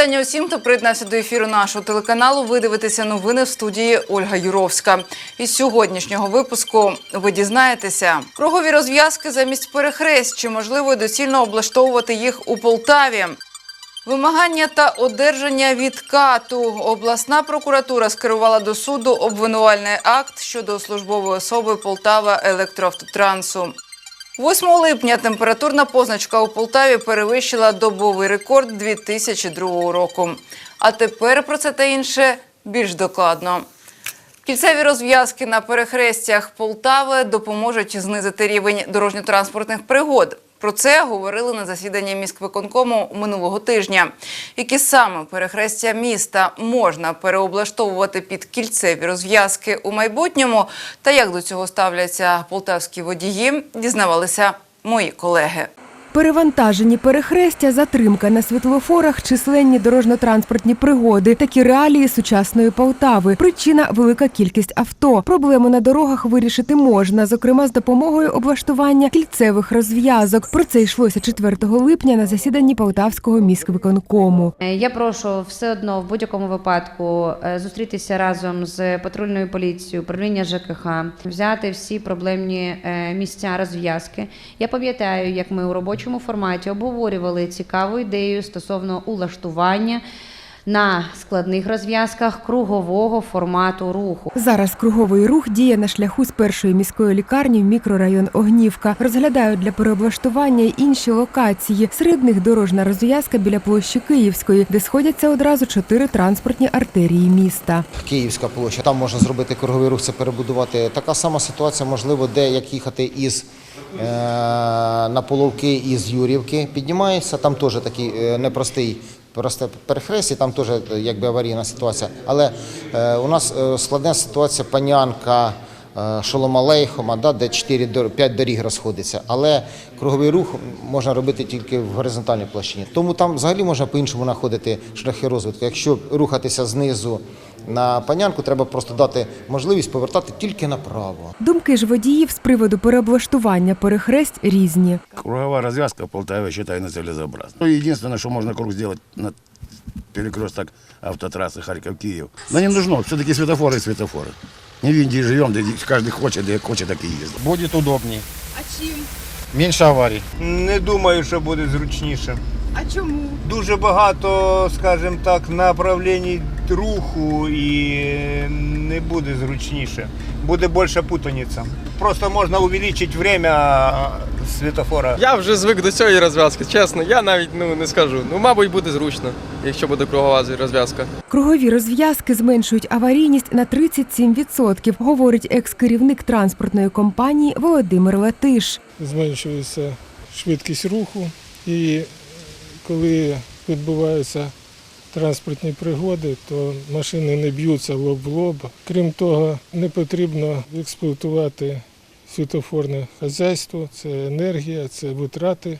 вітання усім, хто приєднався до ефіру нашого телеканалу. Ви дивитеся новини в студії Ольга Юровська. Із сьогоднішнього випуску ви дізнаєтеся кругові розв'язки замість перехрест. Чи можливо доцільно облаштовувати їх у Полтаві? Вимагання та одержання відкату. Обласна прокуратура скерувала до суду обвинувальний акт щодо службової особи Полтава електроавтотрансу. 8 липня температурна позначка у Полтаві перевищила добовий рекорд 2002 року. А тепер про це та інше більш докладно. Кільцеві розв'язки на перехрестях Полтави допоможуть знизити рівень дорожньо-транспортних пригод. Про це говорили на засіданні міськвиконкому минулого тижня. Які саме перехрестя міста можна переоблаштовувати під кільцеві розв'язки у майбутньому, та як до цього ставляться полтавські водії, дізнавалися мої колеги. Перевантажені перехрестя, затримка на світлофорах, численні дорожньо-транспортні пригоди, такі реалії сучасної Полтави. Причина велика кількість авто. Проблему на дорогах вирішити можна, зокрема з допомогою облаштування кільцевих розв'язок. Про це йшлося 4 липня на засіданні Полтавського міськвиконкому. Я прошу все одно в будь-якому випадку е, зустрітися разом з патрульною поліцією, управління ЖКХ, взяти всі проблемні е, місця розв'язки. Я пам'ятаю, як ми у робочому форматі обговорювали цікаву ідею стосовно улаштування на складних розв'язках кругового формату руху. Зараз круговий рух діє на шляху з першої міської лікарні в мікрорайон Огнівка. Розглядають для переоблаштування й інші локації. Серед них дорожна розв'язка біля площі Київської, де сходяться одразу чотири транспортні артерії міста. Київська площа. Там можна зробити круговий рух, це перебудувати. Така сама ситуація, можливо, де як їхати із на Половки із Юрівки. Піднімаєшся, там теж такий е, непростий. Просте перехрестя, там теж е, якби аварійна ситуація. Але е, у нас е, складна ситуація панянка е, Шолома Лейхома, да, де 4 дор- 5 доріг розходиться. Але круговий рух можна робити тільки в горизонтальній площині. Тому там взагалі можна по-іншому знаходити шляхи розвитку. Якщо рухатися знизу на панянку, треба просто дати можливість повертати тільки направо. Думки ж водіїв з приводу переоблаштування перехресть різні. Круговая развязка в Полтаве, я считаю, нецелесообразна. Ну, единственное, что можно круг сделать на перекресток автотрассы Харьков-Киев. Но не нужно, все-таки светофоры и светофоры. Не в Індії живемо, де кожен хоче, де хоче, так і їздить. Буде удобніше. А чим? Менше аварій. Не думаю, що буде зручніше. А чому? Дуже багато, скажімо так, направлень руху і не буде зручніше. Буде більше путаниця. Просто можна увеличити время світофора. Я вже звик до цієї розв'язки, чесно. Я навіть ну не скажу. Ну, мабуть, буде зручно, якщо буде кругова розв'язка. Кругові розв'язки зменшують аварійність на 37%, говорить екс-керівник транспортної компанії Володимир Латиш. зменшується швидкість руху і коли відбуваються транспортні пригоди, то машини не б'ються лоб в лоб. Крім того, не потрібно експлуатувати світофорне хазяйство, це енергія, це витрати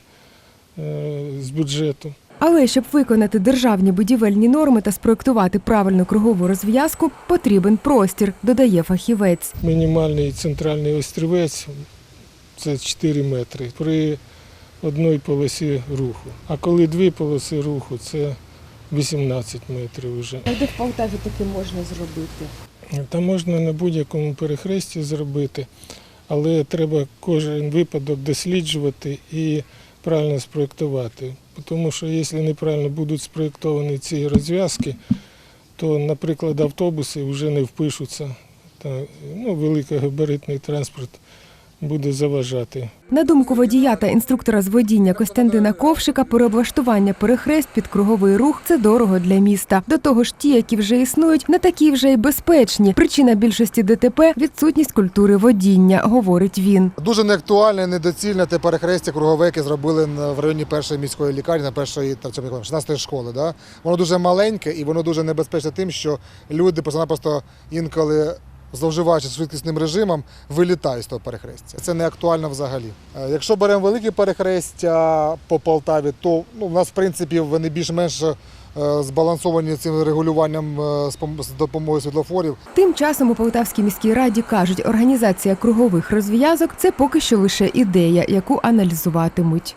е, з бюджету. Але щоб виконати державні будівельні норми та спроектувати правильну кругову розв'язку, потрібен простір, додає фахівець. Мінімальний центральний острівець це 4 метри при одній полосі руху. А коли дві полоси руху, це 18 метрів вже. А Де в Полтаві таке можна зробити? Та можна на будь-якому перехресті зробити, але треба кожен випадок досліджувати і правильно спроєктувати. Тому що якщо неправильно будуть спроєктовані ці розв'язки, то, наприклад, автобуси вже не впишуться. Та, ну, великогабаритний транспорт буде заважати На думку водія та інструктора з водіння Костянтина Ковшика, переоблаштування перехрест під круговий рух це дорого для міста. До того ж, ті, які вже існують, не такі вже й безпечні. Причина більшості ДТП відсутність культури водіння, говорить він. Дуже неактуальне, недоцільне те перехрестя кругове, яке зробили на- в районі першої міської лікарні, на першої та в цьому, як 16 школи. Да? Воно дуже маленьке і воно дуже небезпечне тим, що люди просто-напросто інколи. Зловживаючи швидкісним режимом, вилітають з того перехрестя. Це не актуально взагалі. Е, Якщо беремо великі перехрестя по Полтаві, то ну, в нас, в принципі, вони більш-менш е, збалансовані цим регулюванням е, з допомогою світлофорів. Тим часом у Полтавській міській раді кажуть, організація кругових розв'язок це поки що лише ідея, яку аналізуватимуть.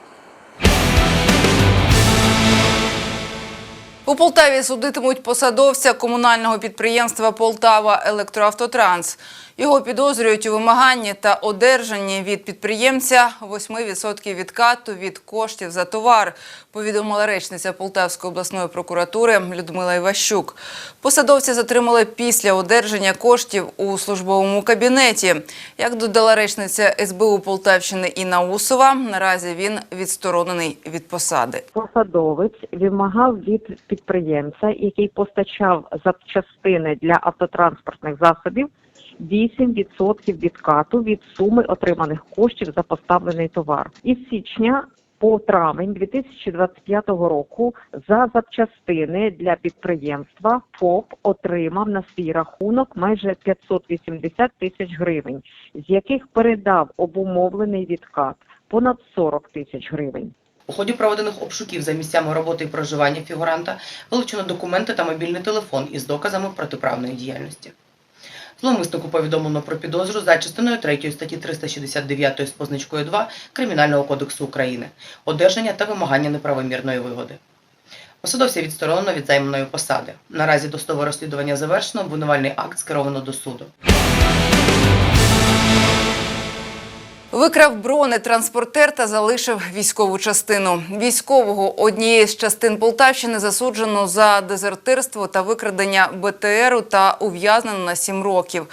У Полтаві судитимуть посадовця комунального підприємства Полтава Електроавтотранс. Його підозрюють у вимаганні та одержанні від підприємця 8% відкату від коштів за товар, повідомила речниця Полтавської обласної прокуратури Людмила Іващук. Посадовця затримали після одержання коштів у службовому кабінеті. Як додала речниця СБУ Полтавщини Інна Усова, наразі він відсторонений від посади. посадовець вимагав від підприємця, який постачав запчастини для автотранспортних засобів, 8% відкату від суми отриманих коштів за поставлений товар. Із січня по травень 2025 року за запчастини для підприємства ФОП отримав на свій рахунок майже 580 тисяч гривень, з яких передав обумовлений відкат понад 40 тисяч гривень. У ході проведених обшуків за місцями роботи і проживання фігуранта вилучено документи та мобільний телефон із доказами протиправної діяльності. Зловмиснику повідомлено про підозру за частиною 3 статті 369 з позначкою 2 Кримінального кодексу України одержання та вимагання неправомірної вигоди. Посадовця відсторонено від займаної посади. Наразі досудове розслідування завершено, обвинувальний акт скеровано до суду. Викрав бронетранспортер та залишив військову частину. Військового однієї з частин Полтавщини засуджено за дезертирство та викрадення БТРу та ув'язнено на 7 років.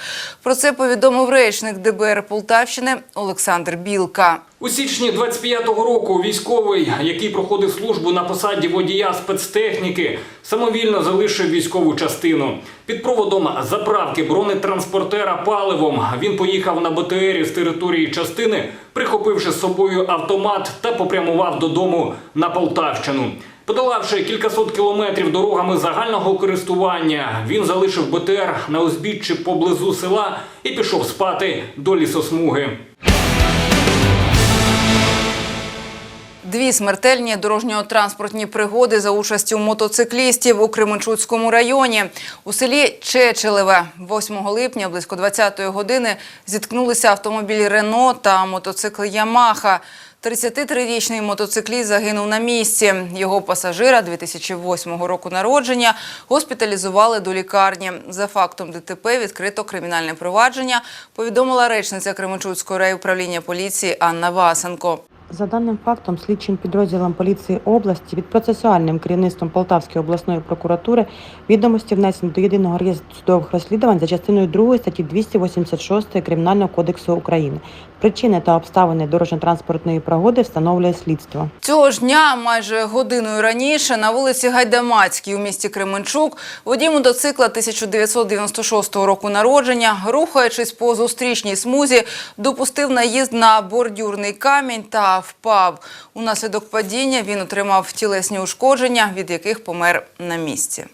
Про це повідомив речник ДБР Полтавщини Олександр Білка. У січні 25-го року військовий, який проходив службу на посаді водія спецтехніки, самовільно залишив військову частину. Під проводом заправки бронетранспортера паливом він поїхав на БТРі з території частини, прихопивши з собою автомат та попрямував додому на Полтавщину. Подолавши кількасот кілометрів дорогами загального користування, він залишив БТР на узбіччі поблизу села і пішов спати до лісосмуги. Дві смертельні дорожньо-транспортні пригоди за участю мотоциклістів у Кременчуцькому районі. У селі Чечелеве 8 липня близько 20-ї години зіткнулися автомобіль Рено та мотоцикл Ямаха. 33-річний мотоцикліст загинув на місці. Його пасажира 2008 року народження госпіталізували до лікарні. За фактом ДТП відкрито кримінальне провадження, повідомила речниця Кременчуцького райуправління поліції Анна Васенко. За даним фактом, слідчим підрозділом поліції області від процесуальним керівництвом Полтавської обласної прокуратури відомості внесені до єдиного реєстру судових розслідувань за частиною 2 статті 286 Кримінального кодексу України. Причини та обставини дорожньо-транспортної пригоди встановлює слідство. Цього ж дня, майже годиною раніше, на вулиці Гайдамацькій у місті Кременчук, водій мотоцикла 1996 року народження, рухаючись по зустрічній смузі, допустив наїзд на бордюрний камінь та впав. Унаслідок падіння він отримав тілесні ушкодження, від яких помер на місці.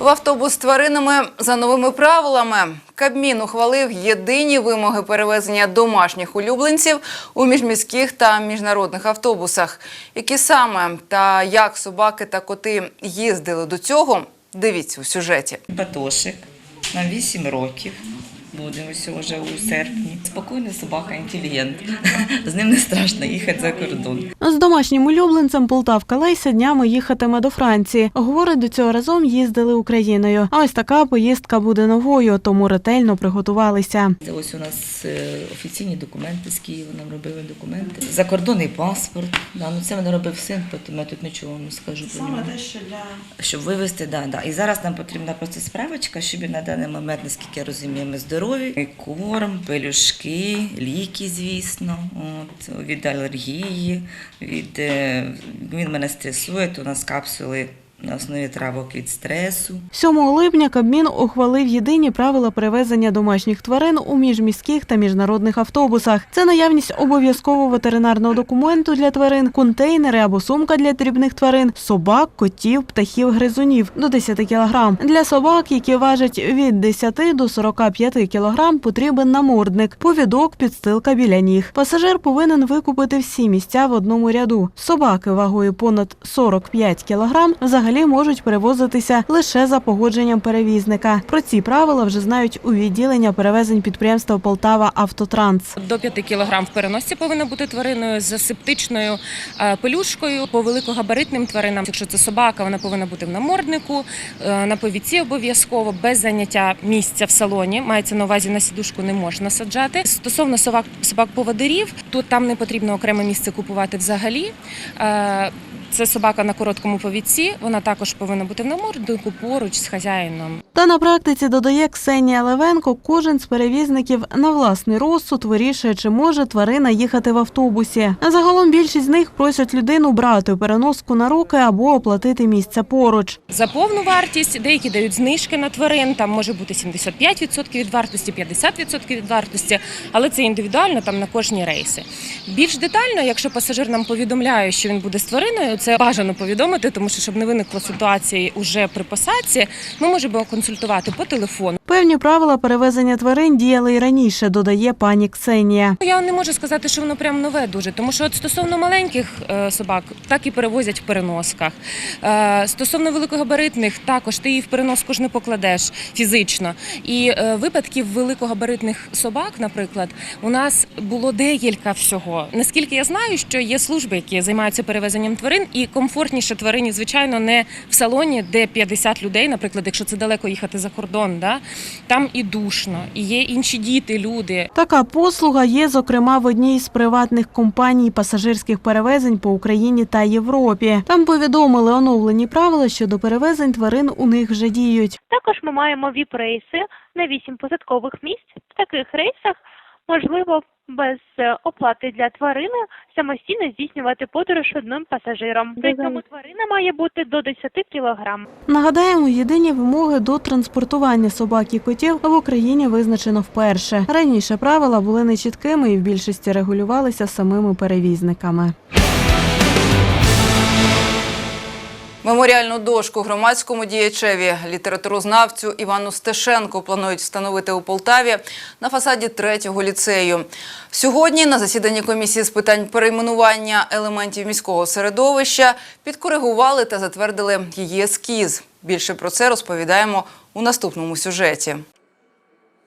В автобус з тваринами за новими правилами Кабмін ухвалив єдині вимоги перевезення домашніх улюбленців у міжміських та міжнародних автобусах. Які саме та як собаки та коти їздили до цього, дивіться у сюжеті. Батошик на 8 років. Будемо вже у серпні. Спокійна собака, інтелігент. З ним не страшно їхати за кордон. З домашнім улюбленцем Полтавка Леся днями їхатиме до Франції. Говорить, до цього разом їздили Україною. А ось така поїздка буде новою, тому ретельно приготувалися. Це ось у нас е, офіційні документи з Києва, нам робили документи. Закордонний паспорт. Да, ну це мене робив син, тому я тут нічого не скажу про нього. те, що для Щоб вивезти, да, да. І зараз нам потрібна просто справочка, щоб на даний момент, наскільки я розумію, ми здорові. І Корм, пелюшки, ліки, звісно, от, від алергії, від, е, він мене стресує, то у нас капсули на основі травок від стресу. 7 липня Кабмін ухвалив єдині правила перевезення домашніх тварин у міжміських та міжнародних автобусах. Це наявність обов'язкового ветеринарного документу для тварин, контейнери або сумка для дрібних тварин, собак, котів, птахів, гризунів до 10 кг. Для собак, які важать від 10 до 45 кг, потрібен намордник, повідок, підстилка біля ніг. Пасажир повинен викупити всі місця в одному ряду. Собаки вагою понад 45 кг взагалі взагалі можуть перевозитися лише за погодженням перевізника. Про ці правила вже знають у відділення перевезень підприємства Полтава Автотранс. До 5 кг в переносці повинна бути твариною з септичною е, пелюшкою. По великогабаритним тваринам, якщо це собака, вона повинна бути в наморднику, е, на повідці обов'язково без заняття місця в салоні. Мається на увазі на сідушку не можна саджати. Стосовно собак собак поводирів, тут там не потрібно окреме місце купувати взагалі. Це собака на короткому повідці. Вона також повинна бути в наморднику поруч з хазяїном. Та на практиці додає Ксенія Левенко, кожен з перевізників на власний розсуд вирішує, чи може тварина їхати в автобусі. Загалом більшість з них просять людину брати переноску на руки або оплатити місце поруч. За повну вартість деякі дають знижки на тварин. Там може бути 75% від вартості, 50% від вартості, але це індивідуально там на кожні рейси. Більш детально, якщо пасажир нам повідомляє, що він буде з твариною, це бажано повідомити, тому що щоб не виникло ситуації уже при посадці, ми можемо консультувати по телефону. Певні правила перевезення тварин діяли і раніше, додає пані Ксенія. Я не можу сказати, що воно прям нове дуже, тому що от стосовно маленьких е, собак, так і перевозять в переносках. Е, Стосовно великогабаритних, також ти її в переноску ж не покладеш фізично. І е, випадків великогабаритних собак, наприклад, у нас було декілька всього. Наскільки я знаю, що є служби, які займаються перевезенням тварин, і комфортніше тварині, звичайно, не в салоні, де 50 людей, наприклад, якщо це далеко їхати за кордон, да? там і душно, і є інші діти, люди. Така послуга є, зокрема, в одній з приватних компаній пасажирських перевезень по Україні та Європі. Там повідомили оновлені правила щодо перевезень тварин у них вже діють. Також ми маємо віп-рейси на 8 посадкових місць. В таких рейсах можливо без е, оплати для тварини самостійно здійснювати подорож одним пасажиром. При цьому тварина має бути до 10 кілограм. Нагадаємо, єдині вимоги до транспортування собак і котів в Україні визначено вперше. Раніше правила були нечіткими і в більшості регулювалися самими перевізниками. Меморіальну дошку громадському діячеві літературознавцю Івану Стешенку планують встановити у Полтаві на фасаді третього ліцею. Сьогодні на засіданні комісії з питань перейменування елементів міського середовища підкоригували та затвердили її ескіз. Більше про це розповідаємо у наступному сюжеті.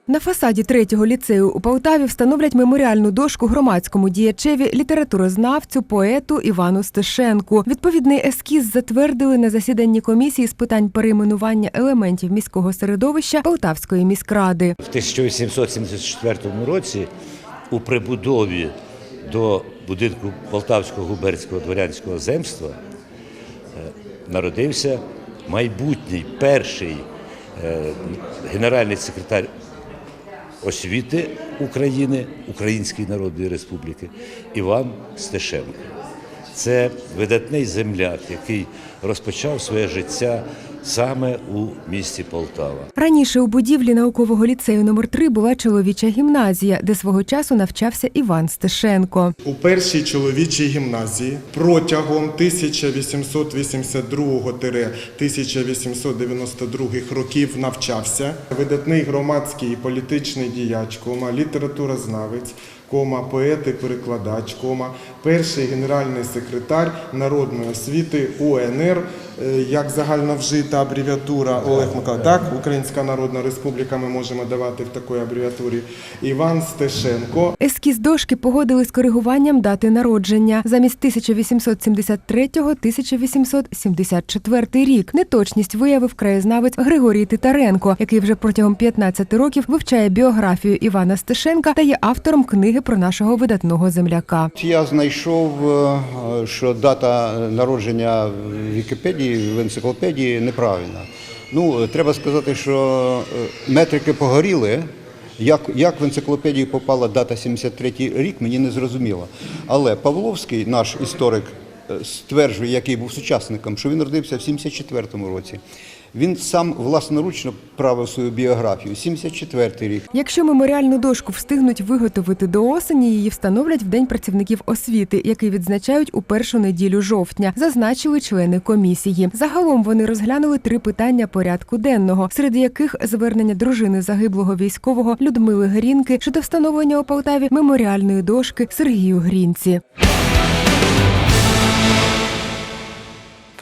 На фасаді третього ліцею у Полтаві встановлять меморіальну дошку громадському діячеві, літературознавцю, поету Івану Стешенку. Відповідний ескіз затвердили на засіданні комісії з питань перейменування елементів міського середовища Полтавської міськради. В 1874 році у прибудові до будинку Полтавського губернського дворянського земства е, народився майбутній перший е, генеральний секретар освіти України Української Народної Республіки Іван Стешенко. Це видатний земляк, який розпочав своє життя саме у місті Полтава. Раніше у будівлі наукового ліцею номер 3 була чоловіча гімназія, де свого часу навчався Іван Стешенко. У першій чоловічій гімназії протягом 1882-1892 років навчався видатний громадський і політичний діяч, кома, літературознавець, кома, поет і перекладач, кома, перший генеральний секретар народної освіти УНР, е, як загальновжита абревіатура Олег Миколаївич, так, Українська Народна Республіка ми можемо давати в такій абревіатурі, Іван Стешенко, Ескіз дошки погодили з коригуванням дати народження. Замість 1873-1874 рік. Неточність виявив краєзнавець Григорій Титаренко, який вже протягом 15 років вивчає біографію Івана Стешенка та є автором книги про нашого видатного земляка. Я знайшов, е, що дата народження в Вікіпедії, в енциклопедії неправильна. Ну, треба сказати, що е, метрики погоріли. Як, як в енциклопедію попала дата 73 рік, мені не зрозуміло. Але Павловський, наш історик, е, стверджує, який був сучасником, що він родився в 74-му році. Він сам власноручно правив свою біографію. 74-й рік. Якщо меморіальну дошку встигнуть виготовити до осені, її встановлять в День працівників освіти, який відзначають у першу неділю жовтня, зазначили члени комісії. Загалом вони розглянули три питання порядку денного, серед яких звернення дружини загиблого військового Людмили Грінки щодо встановлення у Полтаві меморіальної дошки Сергію Грінці.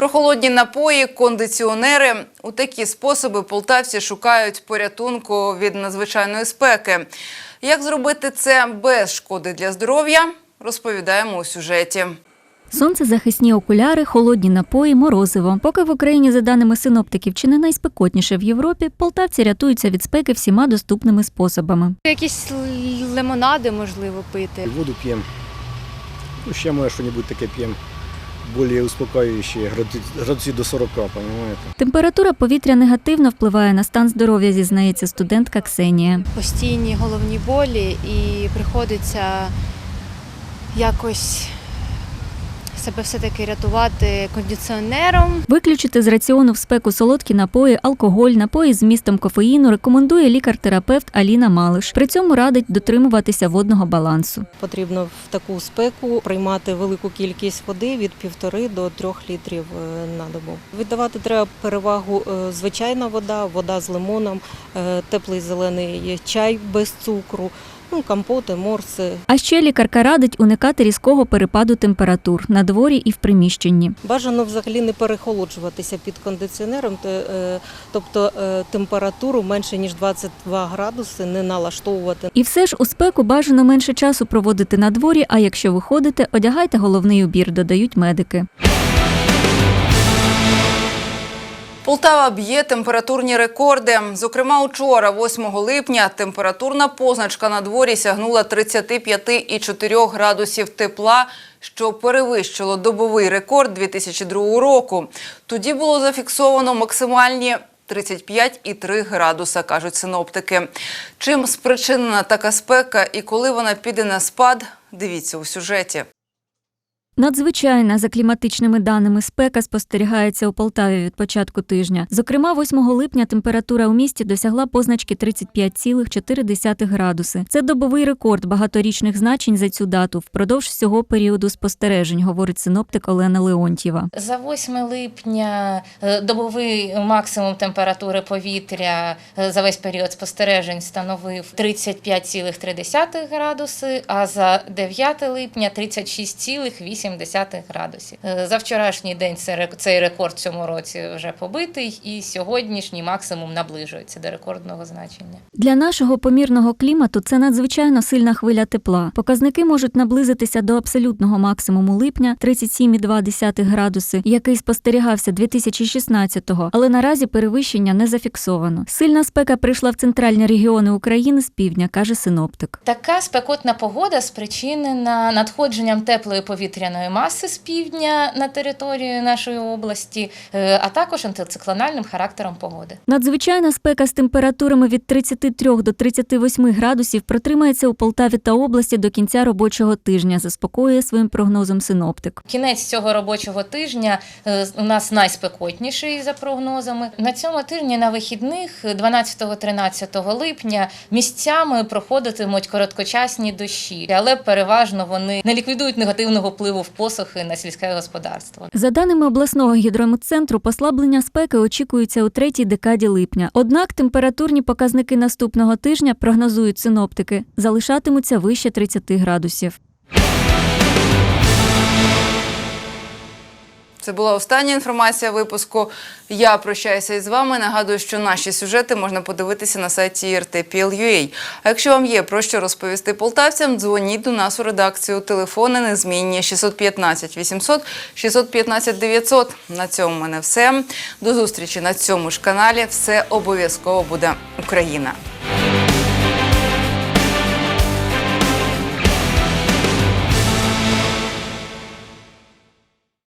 Прохолодні напої, кондиціонери. У такі способи полтавці шукають порятунку від надзвичайної спеки. Як зробити це без шкоди для здоров'я, розповідаємо у сюжеті. Сонцезахисні окуляри, холодні напої, морозиво. Поки в Україні, за даними синоптиків, чи не найспекотніше в Європі, полтавці рятуються від спеки всіма доступними способами. Якісь лимонади можливо пити. Воду п'ємо. Ну, ще може щось таке п'ємо. Більш успокоюючі, градусів до 40, розумієте? Температура повітря негативно впливає на стан здоров'я, зізнається студентка Ксенія. Постійні головні болі і приходиться якось себе все-таки рятувати кондиціонером. Виключити з раціону в спеку солодкі напої, алкоголь, напої з містом кофеїну рекомендує лікар-терапевт Аліна Малиш. При цьому радить дотримуватися водного балансу. Потрібно в таку спеку приймати велику кількість води від півтори до трьох літрів е, на добу. Віддавати треба перевагу е, звичайна вода, вода з лимоном, е, теплий зелений чай без цукру, ну, компоти, морси. А ще лікарка радить уникати різкого перепаду температур на дворі і в приміщенні. Бажано взагалі не перехолоджуватися під кондиціонером, е, тобто е, температуру менше ніж 22 градуси не налаштовувати. І все ж у спеку бажано менше часу проводити на дворі, а якщо виходите, одягайте головний убір, додають медики. Полтава б'є температурні рекорди. Зокрема, учора, 8 липня, температурна позначка на дворі сягнула 35,4 градусів тепла, що перевищило добовий рекорд 2002 року. Тоді було зафіксовано максимальні 35,3 градуса, кажуть синоптики. Чим спричинена така спека і коли вона піде на спад, дивіться у сюжеті. Надзвичайна за кліматичними даними спека спостерігається у Полтаві від початку тижня. Зокрема, 8 липня температура у місті досягла позначки 35,4 градуси. Це добовий рекорд багаторічних значень за цю дату впродовж всього періоду спостережень, говорить синоптик Олена Леонтьєва. За 8 липня е, добовий максимум температури повітря е, за весь період спостережень становив 35,3 градуси, а за 9 липня 36,8 градусів. Е, За вчорашній день це цей рекорд в цьому році вже побитий, і сьогоднішній максимум наближується до рекордного значення. Для нашого помірного клімату це надзвичайно сильна хвиля тепла. Показники можуть наблизитися до абсолютного максимуму липня 37,2 градуси, який спостерігався 2016-го, але наразі перевищення не зафіксовано. Сильна спека прийшла в центральні регіони України з півдня, каже синоптик. Така спекотна погода спричинена надходженням теплої повітряної маси з півдня на територію нашої області, е, а також антициклональним характером погоди. Надзвичайна спека з температурами від 33 до 38 градусів протримається у Полтаві та області до кінця робочого тижня, заспокоює своїм прогнозом синоптик. Кінець цього робочого тижня е, у нас найспекотніший за прогнозами. На цьому тижні на вихідних 12-13 липня місцями проходитимуть короткочасні дощі, але переважно вони не ліквідують негативного впливу в посухи на сільське господарство. За даними обласного гідрометцентру, послаблення спеки очікується у третій декаді липня. Однак температурні показники наступного тижня прогнозують синоптики залишатимуться вище 30 градусів. Це була остання інформація випуску. Я прощаюся із вами. Нагадую, що наші сюжети можна подивитися на сайті RTPL.ua. А якщо вам є про що розповісти полтавцям, дзвоніть до нас у редакцію. Телефони незмінні 615 800 615 900. На цьому в мене все. До зустрічі на цьому ж каналі. Все обов'язково буде Україна.